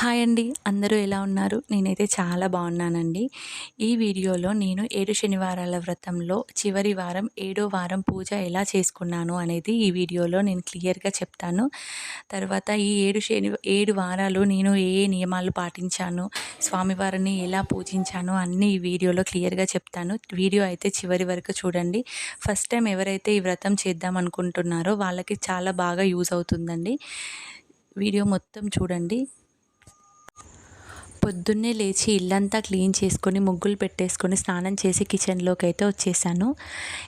Hi అండి. అందరూ ఎలా ఉన్నారు? నేనైతే చాలా బాగున్నానండి. ఈ వీడియోలో నేను ఏడు శనివారాల వ్రతంలో చివరి వారం ఏడో వారం పూజ ఎలా చేసుకున్నాను అనేది ఈ వీడియోలో నేను క్లియర్గా చెప్తాను. తర్వాత ఈ ఏడు శని ఏడు వారాలు నేను ఏ ఏ నియమాలు పాటించాను స్వామివారిని ఎలా పూజించాను అన్నీ ఈ వీడియోలో క్లియర్గా చెప్తాను. వీడియో అయితే చివరి వరకు చూడండి. ఫస్ట్ టైం ఎవరైతే ఈ వ్రతం చేద్దాం అనుకుంటున్నారో వాళ్ళకి చాలా బాగా యూజ్ అవుతుందండి. వీడియో మొత్తం చూడండి. పొద్దున్నే లేచి ఇల్లంతా క్లీన్ చేసుకొని ముగ్గులు పెట్టేసుకొని స్నానం చేసి కిచెన్లోకి అయితే వచ్చేసాను.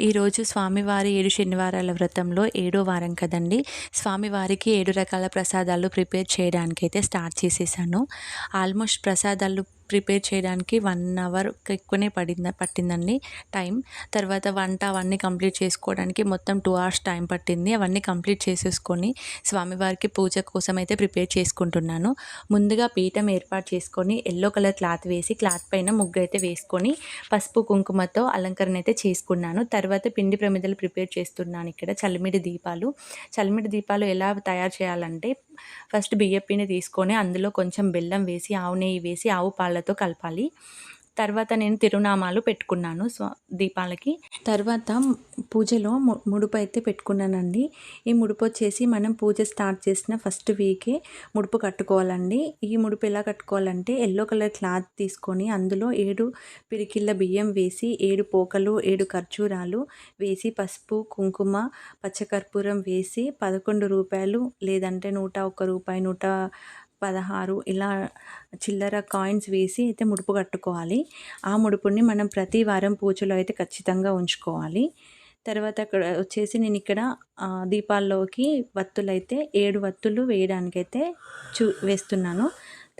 ఈరోజు స్వామివారి ఏడు శనివారాల వ్రతంలో ఏడో వారం కదండి. స్వామివారికి ఏడు రకాల ప్రసాదాలు ప్రిపేర్ చేయడానికైతే స్టార్ట్ చేసేసాను. ఆల్మోస్ట్ ప్రసాదాలు ప్రిపేర్ చేయడానికి వన్ అవర్ ఎక్కువనే పడింది పట్టిందండి టైం. తర్వాత వంట అవన్నీ కంప్లీట్ చేసుకోవడానికి మొత్తం టూ అవర్స్ టైం పట్టింది. అవన్నీ కంప్లీట్ చేసేసుకొని స్వామివారికి పూజ కోసం అయితే ప్రిపేర్ చేసుకుంటున్నాను. ముందుగా పీఠం ఏర్పాటు చేసుకొని ఎల్లో కలర్ క్లాత్ వేసి క్లాత్ పైన ముగ్గు అయితే వేసుకొని పసుపు కుంకుమతో అలంకరణ అయితే చేసుకున్నాను. తర్వాత పిండి ప్రమిదలు ప్రిపేర్ చేస్తున్నాను ఇక్కడ చలిమిడి దీపాలు. చలిమిడి దీపాలు ఎలా తయారు చేయాలంటే ఫస్ట్ బియ్యపిండి తీసుకొని అందులో కొంచెం బెల్లం వేసి ఆవు నెయ్యి వేసి ఆవు పాలతో కలపాలి. తర్వాత నేను తిరునామాలు పెట్టుకున్నాను స్వ దీపాలకి. తర్వాత పూజలో ముడుపు అయితే పెట్టుకున్నానండి. ఈ ముడుపు వచ్చేసి మనం పూజ స్టార్ట్ చేసిన ఫస్ట్ వీకే ముడుపు కట్టుకోవాలండి. ఈ ముడుపు ఎలా కట్టుకోవాలంటే ఎల్లో కలర్ క్లాత్ తీసుకొని అందులో ఏడు పిరికిళ్ళ బియ్యం వేసి ఏడు పోకలు ఏడు ఖర్జూరాలు వేసి పసుపు కుంకుమ పచ్చకర్పూరం వేసి పదకొండు రూపాయలు లేదంటే నూట ఒక్క రూపాయి నూట పదహారు ఇలా చిల్లర కాయిన్స్ వేసి అయితే ముడుపు కట్టుకోవాలి. ఆ ముడుపుని మనం ప్రతి వారం పూజలో అయితే ఖచ్చితంగా ఉంచుకోవాలి. తర్వాత అక్కడ వచ్చేసి నేను ఇక్కడ దీపాల్లోకి వత్తులు అయితే ఏడు వత్తులు వేయడానికైతే చూ వేస్తున్నాను.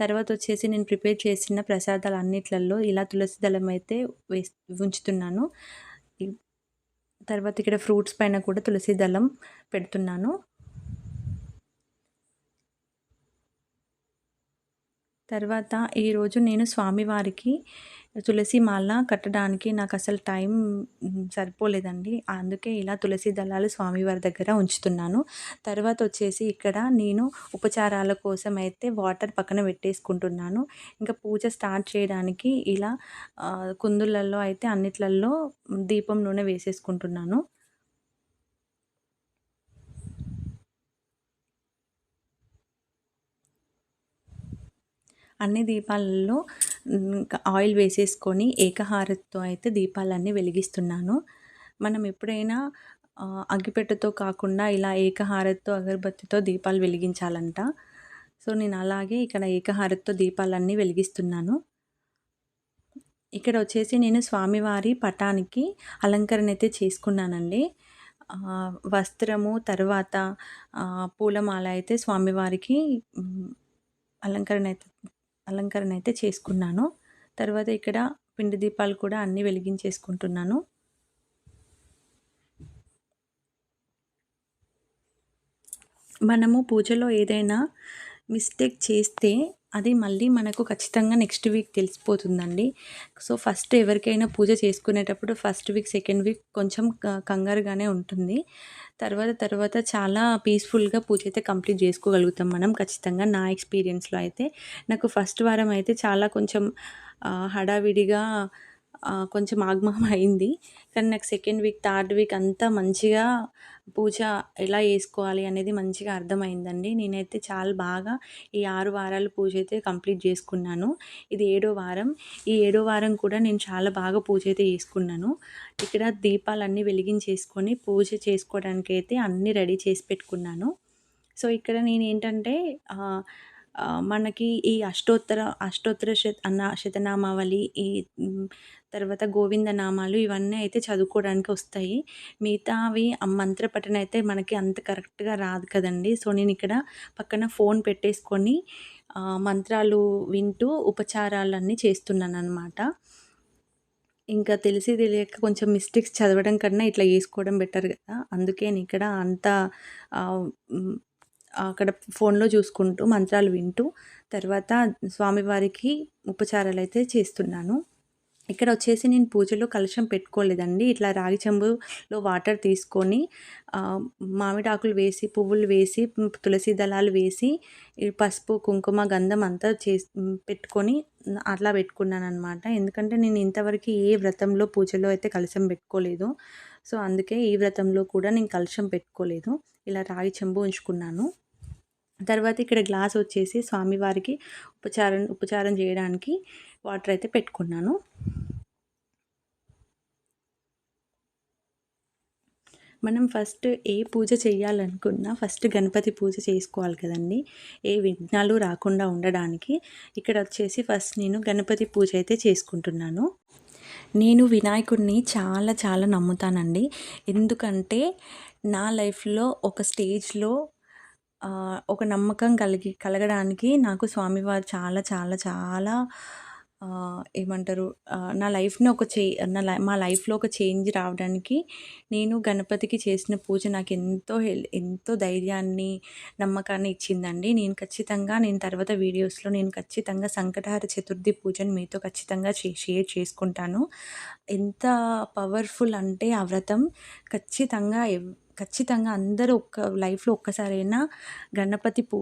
తర్వాత వచ్చేసి నేను ప్రిపేర్ చేసిన ప్రసాదాలు అన్నిట్లలో ఇలా తులసి దళం అయితే వేస్ ఉంచుతున్నాను. తర్వాత ఇక్కడ ఫ్రూట్స్ పైన కూడా తులసి దళం పెడుతున్నాను. తర్వాత ఈరోజు నేను స్వామివారికి తులసి మాల కట్టడానికి నాకు అసలు టైం సరిపోలేదండి. అందుకే ఇలా తులసి దళాలు స్వామివారి దగ్గర ఉంచుతున్నాను. తర్వాత వచ్చేసి ఇక్కడ నేను ఉపచారాల కోసం అయితే వాటర్ పక్కన పెట్టేసుకుంటున్నాను. ఇంకా పూజ స్టార్ట్ చేయడానికి ఇలా కుందులలో అయితే అన్నిట్లల్లో దీపం నూనె వేసేసుకుంటున్నాను. అన్ని దీపాలలో ఆయిల్ వేసేసుకొని ఏకహారతితో అయితే దీపాలన్నీ వెలిగిస్తున్నాను. మనం ఎప్పుడైనా అగ్గిపెట్టెతో కాకుండా ఇలా ఏకహారతితో అగరబత్తితో దీపాలు వెలిగించాలంట. సో నేను అలాగే ఇక్కడ ఏకహారతితో దీపాలన్నీ వెలిగిస్తున్నాను. ఇక్కడ వచ్చేసి నేను స్వామివారి పటానికి అలంకరణ అయితే చేసుకున్నానండి వస్త్రము తర్వాత పూలమాల అయితే స్వామివారికి అలంకరణ అయితే అలంకరణ అయితే చేసుకున్నాను. తర్వాత ఇక్కడ పిండి దీపాలు కూడా అన్నీ వెలిగించేసుకుంటున్నాను. మనము పూజలో ఏదైనా మిస్టేక్ చేస్తే అది మళ్ళీ మనకు ఖచ్చితంగా నెక్స్ట్ వీక్ తెలిసిపోతుందండి. సో ఫస్ట్ ఎవరికైనా పూజ చేసుకునేటప్పుడు ఫస్ట్ వీక్ సెకండ్ వీక్ కొంచెం కంగారుగానే ఉంటుంది. తర్వాత తర్వాత చాలా పీస్ఫుల్గా పూజ అయితే కంప్లీట్ చేసుకోగలుగుతాం మనం ఖచ్చితంగా నా ఎక్స్పీరియన్స్లో అయితే. నాకు ఫస్ట్ వారం అయితే చాలా కొంచెం హడావిడిగా కొంచెం ఆగమం అయింది. కానీ నాకు సెకండ్ వీక్ థర్డ్ వీక్ అంతా మంచిగా పూజ ఎలా చేసుకోవాలి అనేది మంచిగా అర్థమైందండి. నేనైతే చాలా బాగా ఈ ఆరు వారాలు పూజ అయితే కంప్లీట్ చేసుకున్నాను. ఇది ఏడో వారం. ఈ ఏడో వారం కూడా నేను చాలా బాగా పూజ అయితే చేసుకున్నాను. ఇక్కడ దీపాలన్నీ వెలిగించేసుకొని పూజ చేసుకోవడానికి అయితే అన్నీ రెడీ చేసి పెట్టుకున్నాను. సో ఇక్కడ నేను ఏంటంటే మనకి ఈ అష్టోత్తర అష్టోత్తర శత అన్న శతనామావళి ఈ తర్వాత గోవింద నామాలు ఇవన్నీ అయితే చదువుకోవడానికి వస్తాయి. మిగతావి ఆ మంత్ర పఠన అయితే మనకి అంత కరెక్ట్గా రాదు కదండి. సో నేను ఇక్కడ పక్కన ఫోన్ పెట్టేసుకొని మంత్రాలు వింటూ ఉపచారాలన్నీ చేస్తున్నాను అనమాట ఇంకా తెలిసి తెలియక కొంచెం మిస్టేక్స్ చదవడం కన్నా ఇట్లా చేసుకోవడం బెటర్ కదా. అందుకే నేను ఇక్కడ అంత అక్కడ ఫోన్లో చూసుకుంటూ మంత్రాలు వింటూ తర్వాత స్వామివారికి ఉపచారాలు అయితే చేస్తున్నాను. ఇక్కడ వచ్చేసి నేను పూజలో కలశం పెట్టుకోలేదండి. ఇట్లా రాగి చెంబులో వాటర్ తీసుకొని మామిడాకులు వేసి పువ్వులు వేసి తులసి దళాలు వేసి పసుపు కుంకుమ గంధం అంతా చేసి పెట్టుకొని అట్లా పెట్టుకున్నాను అనమాట ఎందుకంటే నేను ఇంతవరకు ఏ వ్రతంలో పూజలో అయితే కలశం పెట్టుకోలేదు. సో అందుకే ఈ వ్రతంలో కూడా నేను కలశం పెట్టుకోలేదు. ఇలా రాగి చెంబు ఉంచుకున్నాను. తర్వాత ఇక్కడ గ్లాస్ వచ్చేసి స్వామివారికి ఉపచారం ఉపచారం చేయడానికి వాటర్ అయితే పెట్టుకున్నాను. మనం ఫస్ట్ ఏ పూజ చేయాలనుకున్నా ఫస్ట్ గణపతి పూజ చేసుకోవాలి కదండి. ఏ విఘ్నాలు రాకుండా ఉండడానికి ఇక్కడ వచ్చేసి ఫస్ట్ నేను గణపతి పూజ అయితే చేసుకుంటున్నాను. నేను వినాయకుడిని చాలా చాలా నమ్ముతానండి. ఎందుకంటే నా లైఫ్లో ఒక స్టేజ్లో ఒక నమ్మకం కలిగి కలగడానికి నాకు స్వామివారు చాలా చాలా చాలా ఏమంటారు నా లైఫ్‌ని ఒక చే నా లై మా లైఫ్‌లో ఒక చేంజ్ రావడానికి నేను గణపతికి చేసిన పూజ నాకు ఎంతో హెల్ ఎంతో ధైర్యాన్ని, నమ్మకాన్ని ఇచ్చిందండి. నేను ఖచ్చితంగా నేను తర్వాత వీడియోస్‌లో నేను ఖచ్చితంగా సంకటహర చతుర్థి పూజను మీతో ఖచ్చితంగా షేర్ చేసుకుంటాను. ఎంత పవర్‌ఫుల్ అంటే ఆ వ్రతం ఖచ్చితంగా ఎవ్ ఖచ్చితంగా అందరూ ఒక్క లైఫ్‌లో ఒక్కసారైనా గణపతి పూ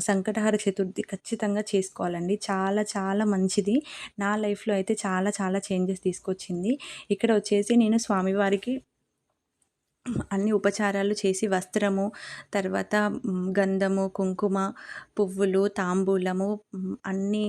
సంకటహర చతుర్థి ఖచ్చితంగా చేసుకోవాలండి. చాలా చాలా మంచిది. నా లైఫ్‌లో అయితే చాలా చాలా చేంజెస్ తీసుకొచ్చింది. ఇక్కడ వచ్చేసి నేను స్వామివారికి అన్ని ఉపచారాలు చేసి వస్త్రము, తర్వాత గంధము, కుంకుమ, పువ్వులు, తాంబూలము అన్నీ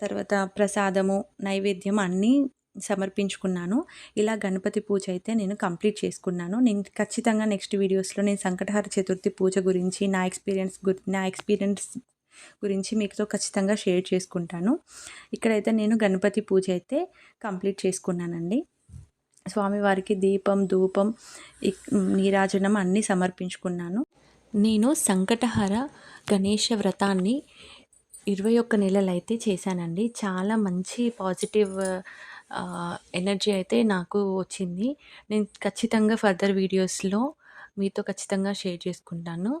తర్వాత ప్రసాదము, నైవేద్యం అన్నీ సమర్పించుకున్నాను. ఇలా గణపతి పూజ అయితే నేను కంప్లీట్ చేసుకున్నాను. నేను ఖచ్చితంగా నెక్స్ట్ వీడియోస్లో నేను సంకటహార చతుర్థి పూజ గురించి నా ఎక్స్పీరియన్స్ గురి నా ఎక్స్పీరియన్స్ గురించి మీతో ఖచ్చితంగా షేర్ చేసుకుంటాను. ఇక్కడైతే నేను గణపతి పూజ అయితే కంప్లీట్ చేసుకున్నానండి. స్వామివారికి దీపం ధూపం నీరాజనం అన్నీ సమర్పించుకున్నాను. నేను సంకటహర గణేష వ్రతాన్ని ఇరవై ఒక్క నెలలైతే చేశానండి. చాలా మంచి పాజిటివ్ ఎనర్జీ అయితే నాకు వచ్చింది. నేను ఖచ్చితంగా ఫర్దర్ వీడియోస్లో మీతో ఖచ్చితంగా షేర్ చేసుకుంటాను.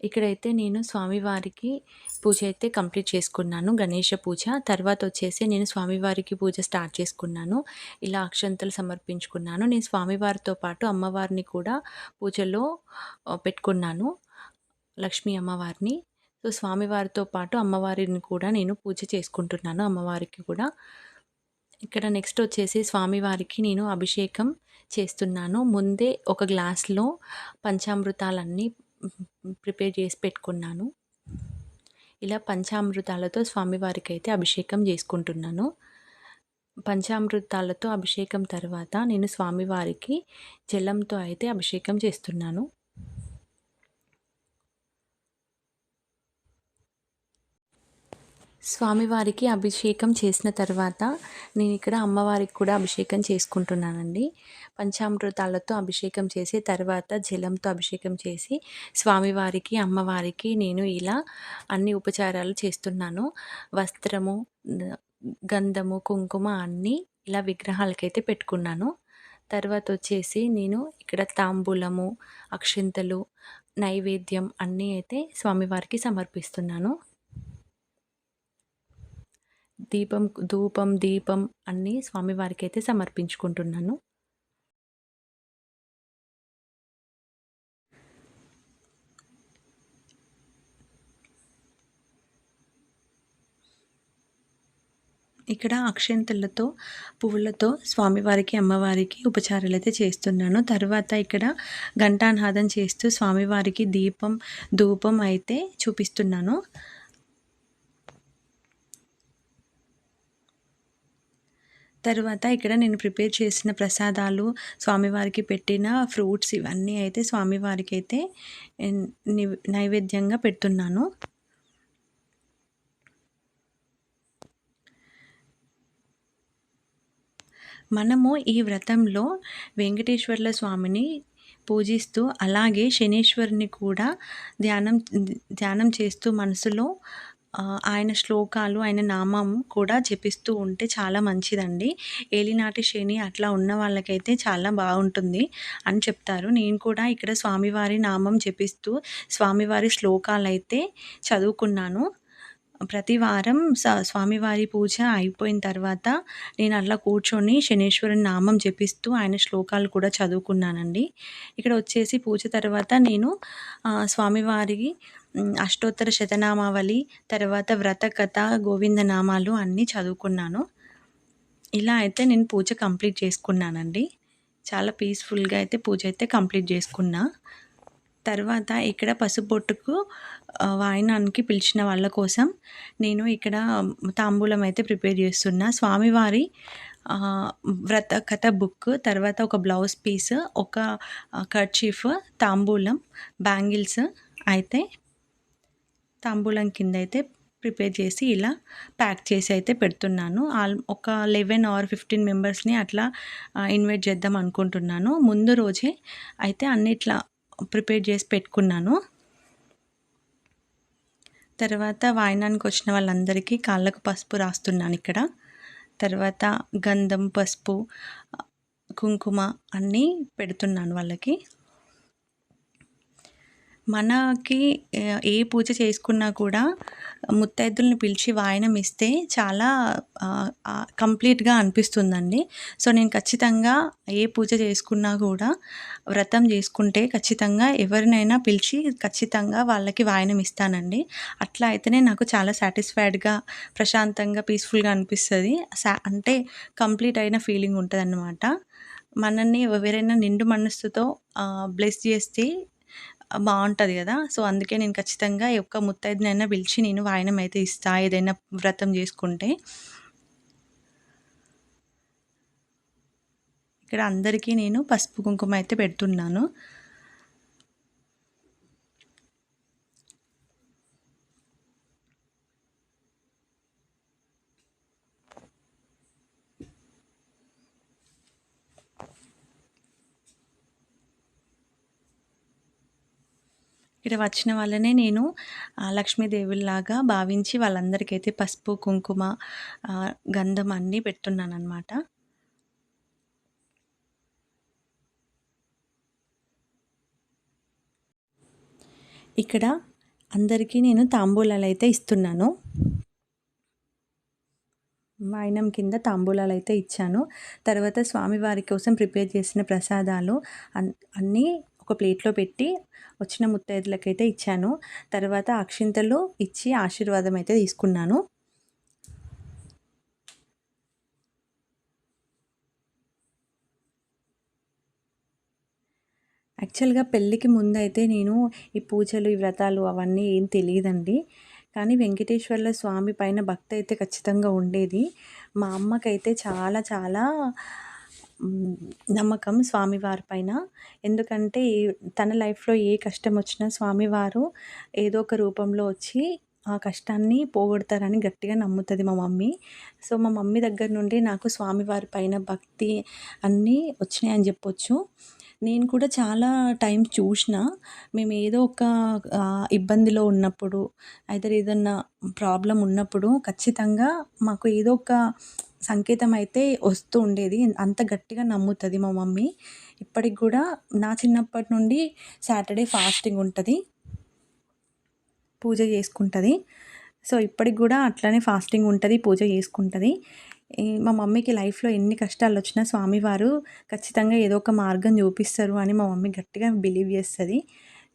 ఇక్కడైతే నేను స్వామివారికి పూజ అయితే కంప్లీట్ చేసుకున్నాను గణేష పూజ. తర్వాత వచ్చేసి నేను స్వామివారికి పూజ స్టార్ట్ చేసుకున్నాను. ఇలా అక్షంతలు సమర్పించుకున్నాను. నేను స్వామివారితో పాటు అమ్మవారిని కూడా పూజలో పెట్టుకున్నాను లక్ష్మీ అమ్మవారిని. సో స్వామివారితో పాటు అమ్మవారిని కూడా నేను పూజ చేసుకుంటున్నాను అమ్మవారికి కూడా. ఇక్కడ నెక్స్ట్ వచ్చేసి స్వామివారికి నేను అభిషేకం చేస్తున్నాను. ముందే ఒక గ్లాస్లో పంచామృతాలన్నీ ప్రిపేర్ చేసి పెట్టుకున్నాను. ఇలా పంచామృతాలతో స్వామివారికి అయితే అభిషేకం చేసుకుంటున్నాను. పంచామృతాలతో అభిషేకం తర్వాత నేను స్వామివారికి జలంతో అయితే అభిషేకం చేస్తున్నాను. స్వామివారికి అభిషేకం చేసిన తర్వాత నేను ఇక్కడ అమ్మవారికి కూడా అభిషేకం చేసుకుంటున్నానండి. పంచామృతాలతో అభిషేకం చేసి తర్వాత జలంతో అభిషేకం చేసి స్వామివారికి అమ్మవారికి నేను ఇలా అన్ని ఉపచారాలు చేస్తున్నాను. వస్త్రము గంధము కుంకుమ అన్నీ ఇలా విగ్రహాలకైతే పెట్టుకున్నాను. తర్వాత వచ్చేసి నేను ఇక్కడ తాంబూలము అక్షింతలు నైవేద్యం అన్నీ అయితే స్వామివారికి సమర్పిస్తున్నాను. దీపం ధూపం దీపం అన్నీ స్వామివారికి అయితే సమర్పించుకుంటున్నాను. ఇక్కడ అక్షంతలతో పువ్వులతో స్వామివారికి అమ్మవారికి ఉపచారాలు అయితే చేస్తున్నాను. తర్వాత ఇక్కడ ఘంటానాదం చేస్తూ స్వామివారికి దీపం ధూపం అయితే చూపిస్తున్నాను. తర్వాత ఇక్కడ నేను ప్రిపేర్ చేసిన ప్రసాదాలు స్వామివారికి పెట్టిన ఫ్రూట్స్ ఇవన్నీ అయితే స్వామివారికి అయితే నైవేద్యంగా పెడుతున్నాను. మనము ఈ వ్రతంలో వెంకటేశ్వర్ల స్వామిని పూజిస్తూ అలాగే శనీశ్వరుని కూడా ధ్యానం ధ్యానం చేస్తూ మనసులో ఆయన శ్లోకాలు ఆయన నామం కూడా జపిస్తూ ఉంటే చాలా మంచిదండి. ఏలినాటి శని అట్లా ఉన్న వాళ్ళకైతే చాలా బాగుంటుంది అని చెప్తారు. నేను కూడా ఇక్కడ స్వామివారి నామం జపిస్తూ స్వామివారి శ్లోకాలు అయితే చదువుకున్నాను. ప్రతి వారం స స్వామివారి పూజ అయిపోయిన తర్వాత నేను అట్లా కూర్చొని శనీశ్వరుని నామం జపిస్తూ ఆయన శ్లోకాలు కూడా చదువుకున్నానండి. ఇక్కడ వచ్చేసి పూజ తర్వాత నేను స్వామివారి అష్టోత్తర శతనామావళి తర్వాత వ్రత కథ గోవింద నామాలు అన్నీ చదువుకున్నాను. ఇలా అయితే నేను పూజ కంప్లీట్ చేసుకున్నానండి. చాలా పీస్ఫుల్గా అయితే పూజ అయితే కంప్లీట్ చేసుకున్నా. తర్వాత ఇక్కడ పసుపొట్టుకు వాయనానికి పిలిచిన వాళ్ళ కోసం నేను ఇక్కడ తాంబూలం అయితే ప్రిపేర్ చేస్తున్నా. స్వామివారి వ్రత కథ బుక్ తర్వాత ఒక బ్లౌజ్ పీస్ ఒక కర్చీఫ్ తాంబూలం బ్యాంగిల్స్ అయితే తాంబూలం కింద అయితే ప్రిపేర్ చేసి ఇలా ప్యాక్ చేసి అయితే పెడుతున్నాను. ఆల్ ఒక లెవెన్ ఆర్ ఫిఫ్టీన్ మెంబర్స్ని అట్లా ఇన్వైట్ చేద్దాం అనుకుంటున్నాను. ముందు రోజే అయితే అన్నిట్లా ప్రిపేర్ చేసి పెట్టుకున్నాను. తర్వాత వాయనానికి వచ్చిన వాళ్ళందరికీ కాళ్ళకు పసుపు రాస్తున్నాను ఇక్కడ. తర్వాత గంధం పసుపు కుంకుమ అన్నీ పెడుతున్నాను వాళ్ళకి. మనకి ఏ పూజ చేసుకున్నా కూడా ముత్తైదుల్ని పిలిచి వాయనం ఇస్తే చాలా కంప్లీట్గా అనిపిస్తుందండి. సో నేను ఖచ్చితంగా ఏ పూజ చేసుకున్నా కూడా వ్రతం చేసుకుంటే ఖచ్చితంగా ఎవరినైనా పిలిచి ఖచ్చితంగా వాళ్ళకి వాయనం ఇస్తానండి. అట్లా అయితేనే నాకు చాలా సాటిస్ఫైడ్గా ప్రశాంతంగా పీస్ఫుల్గా అనిపిస్తుంది. అంటే కంప్లీట్ అయిన ఫీలింగ్ ఉంటుంది అన్నమాట మనల్ని ఎవరైనా నిండు మనస్సుతో బ్లెస్ చేస్తే బాగుంటుంది కదా. సో అందుకే నేను ఖచ్చితంగా ఒక్క ముత్తైదునైనా పిలిచి నేను వాయనం అయితే ఇస్తా ఏదైనా వ్రతం చేసుకుంటే. ఇక్కడ అందరికీ నేను పసుపు కుంకుమ అయితే పెడుతున్నాను. ఇక్కడ వచ్చిన వాళ్ళనే నేను లక్ష్మీదేవుల్లాగా భావించి వాళ్ళందరికైతే పసుపు కుంకుమ గంధం అన్నీ పెట్టున్నాను అనమాట ఇక్కడ అందరికీ నేను తాంబూలాలు అయితే ఇస్తున్నాను వాయినం కింద తాంబూలాలు అయితే ఇచ్చాను. తర్వాత స్వామివారి కోసం ప్రిపేర్ చేసిన ప్రసాదాలు అన్నీ ఒక ప్లేట్లో పెట్టి వచ్చిన ముత్తైదులకైతే ఇచ్చాను. తర్వాత అక్షింతలు ఇచ్చి ఆశీర్వాదం అయితే తీసుకున్నాను. యాక్చువల్గా పెళ్ళికి ముందు అయితే నేను ఈ పూజలు ఈ వ్రతాలు అవన్నీ ఏం తెలియదండి. కానీ వెంకటేశ్వర్ల స్వామి పైన భక్తి అయితే ఖచ్చితంగా ఉండేది. మా అమ్మకైతే చాలా చాలా నమ్మకం స్వామివారి పైన. ఎందుకంటే తన లైఫ్లో ఏ కష్టం వచ్చినా స్వామివారు ఏదో ఒక రూపంలో వచ్చి ఆ కష్టాన్ని పోగొడతారని గట్టిగా నమ్ముతుంది మా మమ్మీ. సో మా మమ్మీ దగ్గర నుండి నాకు స్వామివారి పైన భక్తి అన్నీ వచ్చినాయని చెప్పొచ్చు. నేను కూడా చాలా టైం చూసిన మేము ఏదో ఒక ఇబ్బందిలో ఉన్నప్పుడు అయితే ఏదన్నా ప్రాబ్లం ఉన్నప్పుడు ఖచ్చితంగా మాకు ఏదో ఒక సంకేతం అయితే వస్తూ ఉండేది. అంత గట్టిగా నమ్ముతుంది మా మమ్మీ. ఇప్పటికి కూడా నా చిన్నప్పటి నుండి సాటర్డే ఫాస్టింగ్ ఉంటుంది. పూజ చేసుకుంటుంది. సో ఇప్పటికి కూడా అట్లనే ఫాస్టింగ్ ఉంటుంది పూజ చేసుకుంటుంది. మా మమ్మీకి లైఫ్లో ఎన్ని కష్టాలు వచ్చినా స్వామివారు ఖచ్చితంగా ఏదో ఒక మార్గం చూపిస్తారు అని మా మమ్మీ గట్టిగా బిలీవ్ చేస్తుంది.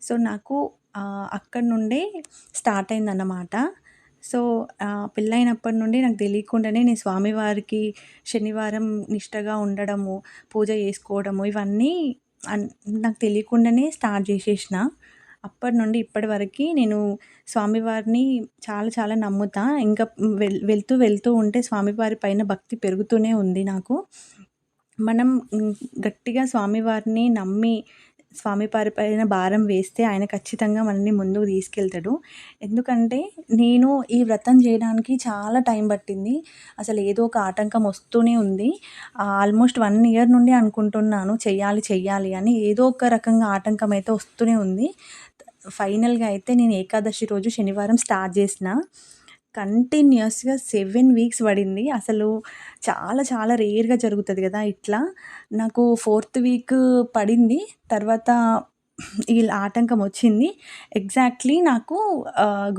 సో నాకు అక్కడి నుండే స్టార్ట్ అయిందన్నమాట. సో పెళ్ళైనప్పటి నుండి నాకు తెలియకుండానే నేను స్వామివారికి శనివారం నిష్టగా ఉండడము పూజ చేసుకోవడము ఇవన్నీ నాకు తెలియకుండానే స్టార్ట్ చేసేసిన. అప్పటి నుండి ఇప్పటి వరకు నేను స్వామివారిని చాలా చాలా నమ్ముతా. ఇంకా వెల్ వెళ్తూ వెళ్తూ ఉంటే స్వామివారి పైన భక్తి పెరుగుతూనే ఉంది నాకు. మనం గట్టిగా స్వామివారిని నమ్మి స్వామి వారి పైన భారం వేస్తే ఆయన ఖచ్చితంగా మనల్ని ముందుకు తీసుకెళ్తాడు. ఎందుకంటే నేను ఈ వ్రతం చేయడానికి చాలా టైం పట్టింది. అసలు ఏదో ఒక ఆటంకం వస్తూనే ఉంది. ఆల్మోస్ట్ వన్ ఇయర్ నుండి అనుకుంటున్నాను చెయ్యాలి చెయ్యాలి అని ఏదో ఒక రకంగా ఆటంకం అయితే వస్తూనే ఉంది. ఫైనల్గా అయితే నేను ఏకాదశి రోజు శనివారం స్టార్ట్ చేసిన. కంటిన్యూస్గా సెవెన్ వీక్స్ పడింది. అసలు చాలా చాలా రేర్గా జరుగుతుంది కదా ఇట్లా. నాకు ఫోర్త్ వీక్ పడింది. తర్వాత ఈ ఆటంకం వచ్చింది. ఎగ్జాక్ట్లీ నాకు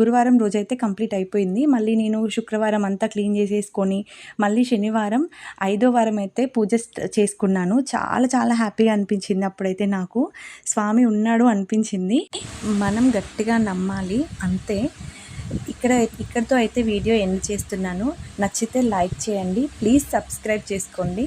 గురువారం రోజైతే కంప్లీట్ అయిపోయింది. మళ్ళీ నేను శుక్రవారం అంతా క్లీన్ చేసేసుకొని మళ్ళీ శనివారం ఐదో వారం అయితే పూజ చేసుకున్నాను. చాలా చాలా హ్యాపీగా అనిపించింది అప్పుడైతే నాకు. స్వామి ఉన్నాడు అనిపించింది. మనం గట్టిగా నమ్మాలి. అంతే. ఇక్కడ ఇక్కడితో అయితే వీడియో ఎండ్ చేస్తున్నాను. నచ్చితే లైక్ చేయండి. ప్లీజ్ సబ్స్క్రైబ్ చేసుకోండి.